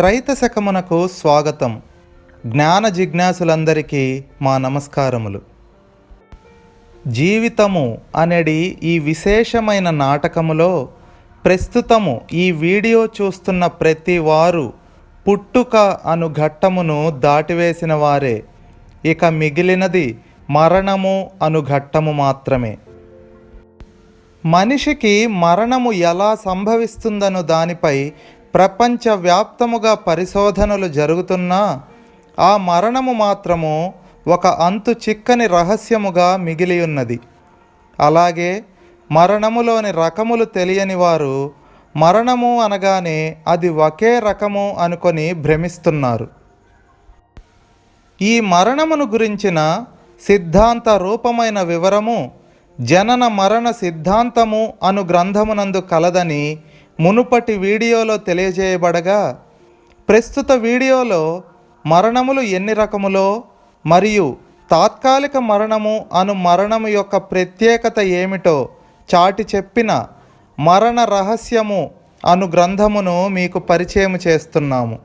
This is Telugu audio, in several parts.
త్రైత శకమునకు స్వాగతం. జ్ఞాన జిజ్ఞాసులందరికీ మా నమస్కారములు. జీవితము అనేది ఈ విశేషమైన నాటకములో ప్రస్తుతము ఈ వీడియో చూస్తున్న ప్రతి వారు పుట్టుక అను ఘట్టమును దాటివేసిన వారే. ఇక మిగిలినది మరణము అను ఘట్టము మాత్రమే. మనిషికి మరణము ఎలా సంభవిస్తుందను దానిపై ప్రపంచవ్యాప్తముగా పరిశోధనలు జరుగుతున్నా ఆ మరణము మాత్రము ఒక అంతు చిక్కని రహస్యముగా మిగిలి ఉన్నది అలాగే మరణములోని రకములు తెలియని వారు మరణము అనగానే అది ఒకే రకము అనుకొని భ్రమిస్తున్నారు. ఈ మరణమును గురించిన సిద్ధాంత రూపమైన వివరము జనన మరణ సిద్ధాంతము అను గ్రంథమునందు కలదని మునుపటి వీడియోలో తెలియజేయబడగా ప్రస్తుత వీడియోలో మరణములు ఎన్ని రకములో మరియు తాత్కాలిక మరణము అను మరణము యొక్క ప్రత్యేకత ఏమిటో చాటి చెప్పిన మరణ రహస్యము అను గ్రంథమును మీకు పరిచయం చేస్తున్నాము.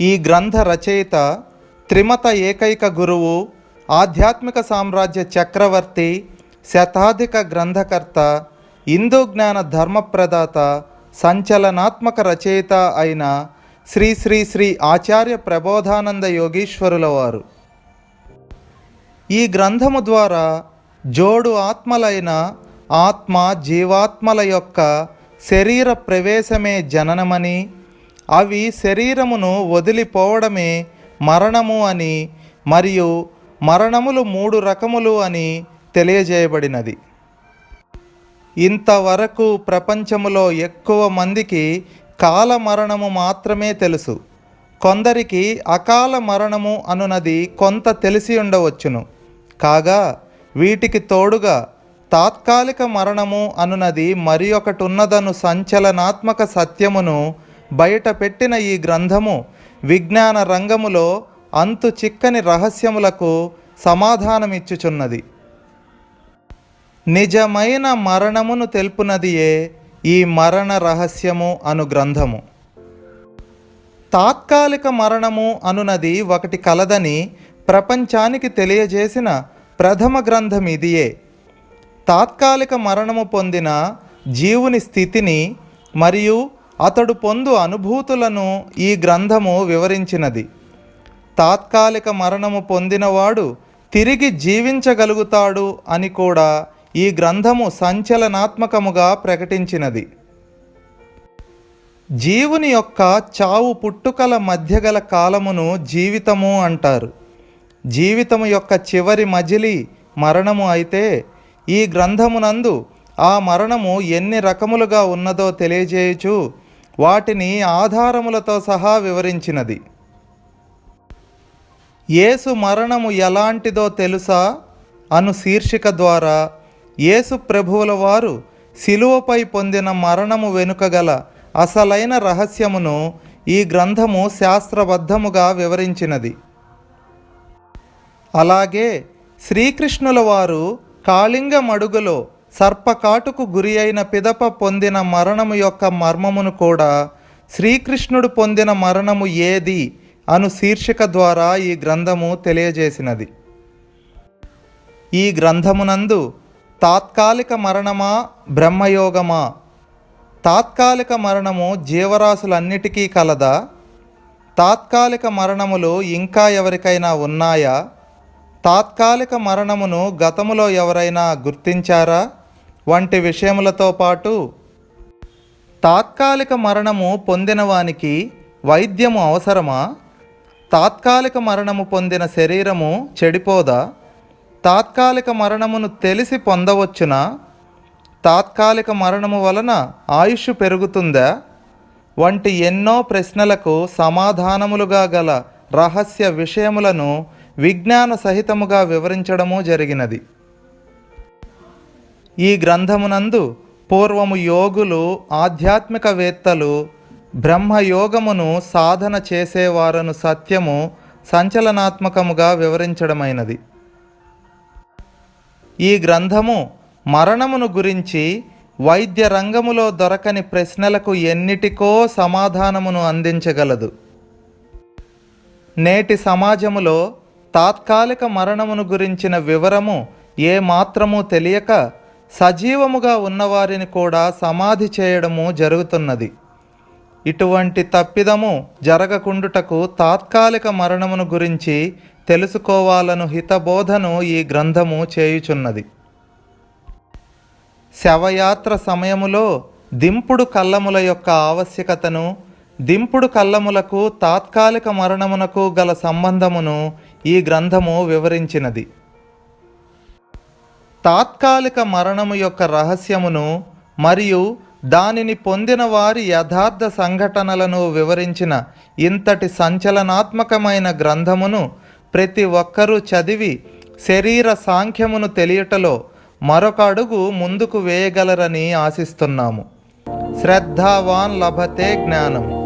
ఈ గ్రంథ రచయిత త్రిమత ఏకైక గురువు ఆధ్యాత్మిక సామ్రాజ్య చక్రవర్తి శతాధిక గ్రంథకర్త హిందూ జ్ఞాన ధర్మప్రదాత సంచలనాత్మక రచయిత అయిన శ్రీ శ్రీ శ్రీ ఆచార్య ప్రబోధానంద యోగీశ్వరుల వారు. ఈ గ్రంథము ద్వారా జోడు ఆత్మలైన ఆత్మ జీవాత్మల యొక్క శరీర ప్రవేశమే జననమని అవి శరీరమును వదిలిపోవడమే మరణము అని మరియు మరణములు మూడు రకములు అని తెలియజేయబడినది. ఇంతవరకు ప్రపంచములో ఎక్కువ మందికి కాల మరణము మాత్రమే తెలుసు. కొందరికి అకాల మరణము అనునది కొంత తెలిసి ఉండవచ్చును. కాగా వీటికి తోడుగా తాత్కాలిక మరణము అనునది మరి ఒకటి ఉన్నదను సంచలనాత్మక సత్యమును బయటపెట్టిన ఈ గ్రంథము విజ్ఞాన రంగములో అంతు చిక్కని రహస్యములకు సమాధానమిచ్చుచున్నది. నిజమైన మరణమును తెలుపునదియే ఈ మరణ రహస్యము అను గ్రంథము. తాత్కాలిక మరణము అనునది ఒకటి కలదని ప్రపంచానికి తెలియజేసిన ప్రథమ గ్రంథం ఇదియే తాత్కాలిక మరణము పొందిన జీవుని స్థితిని మరియు అతడు పొందు అనుభూతులను ఈ గ్రంథము వివరించినది. తాత్కాలిక మరణము పొందినవాడు తిరిగి జీవించగలుగుతాడు అని కూడా ఈ గ్రంథము సంచలనాత్మకముగా ప్రకటించినది. జీవుని యొక్క చావు పుట్టుకల మధ్య గల కాలమును జీవితము అంటారు. జీవితము యొక్క చివరి మజిలి మరణము అయితే ఈ గ్రంథమునందు ఆ మరణము ఎన్ని రకములుగా ఉన్నదో తెలియజేయుచు వాటిని ఆధారములతో సహా వివరించినది. యేసు మరణము ఎలాంటిదో తెలుసా? అను శీర్షిక ద్వారా యేసు ప్రభువుల వారు శిలువపై పొందిన మరణము వెనుక గల అసలైన రహస్యమును ఈ గ్రంథము శాస్త్రబద్ధముగా వివరించినది. అలాగే శ్రీకృష్ణుల వారు కాళింగ మడుగులో సర్పకాటుకు గురి అయిన పిదప పొందిన మరణము యొక్క మర్మమును కూడా శ్రీకృష్ణుడు పొందిన మరణము ఏది అను శీర్షిక ద్వారా ఈ గ్రంథము తెలియజేసినది. ఈ గ్రంథమునందు తాత్కాలిక మరణమా బ్రహ్మయోగమా? తాత్కాలిక మరణము జీవరాశులన్నిటికీ కలదా? తాత్కాలిక మరణములు ఇంకా ఎవరికైనా ఉన్నాయా? తాత్కాలిక మరణమును గతములో ఎవరైనా గుర్తించారా? వంటి విషయములతో పాటు తాత్కాలిక మరణము పొందినవానికి వైద్యము అవసరమా? తాత్కాలిక మరణము పొందిన శరీరము చెడిపోదా? తాత్కాలిక మరణమును తెలిసి పొందవచ్చునా? తాత్కాలిక మరణము వలన ఆయుష్ పెరుగుతుందా? వంటి ఎన్నో ప్రశ్నలకు సమాధానములుగా గల రహస్య విషయములను విజ్ఞాన సహితముగా వివరించడము జరిగినది. ఈ గ్రంథమునందు పూర్వము యోగులు ఆధ్యాత్మికవేత్తలు బ్రహ్మయోగమును సాధన చేసేవారను సత్యము సంచలనాత్మకముగా వివరించడమైనది. ఈ గ్రంథము మరణమును గురించి వైద్య రంగములో దొరకని ప్రశ్నలకు ఎన్నిటికో సమాధానమును అందించగలదు. నేటి సమాజములో తాత్కాలిక మరణమును గురించిన వివరము ఏ మాత్రము తెలియక సజీవముగా ఉన్నవారిని కూడా సమాధి చేయడము జరుగుతున్నది. ఇటువంటి తప్పిదము జరగకుండుటకు తాత్కాలిక మరణమును గురించి తెలుసుకోవాలను హితబోధను ఈ గ్రంథము చేయుచున్నది. శవయాత్ర సమయములో దింపుడు కళ్ళముల యొక్క ఆవశ్యకతను దింపుడు కళ్ళములకు తాత్కాలిక మరణమునకు గల సంబంధమును ఈ గ్రంథము వివరించినది. తాత్కాలిక మరణము యొక్క రహస్యమును మరియు దానిని పొందిన వారి యథార్థ సంఘటనలను వివరించిన ఇంతటి సంచలనాత్మకమైన గ్రంథమును ప్రతి ఒక్కరూ చదివి శరీర సాంఖ్యమును తెలియటలో మరొక అడుగు ముందుకు వేయగలరని ఆశిస్తున్నాము. శ్రద్ధావాన్ లభతే జ్ఞానం.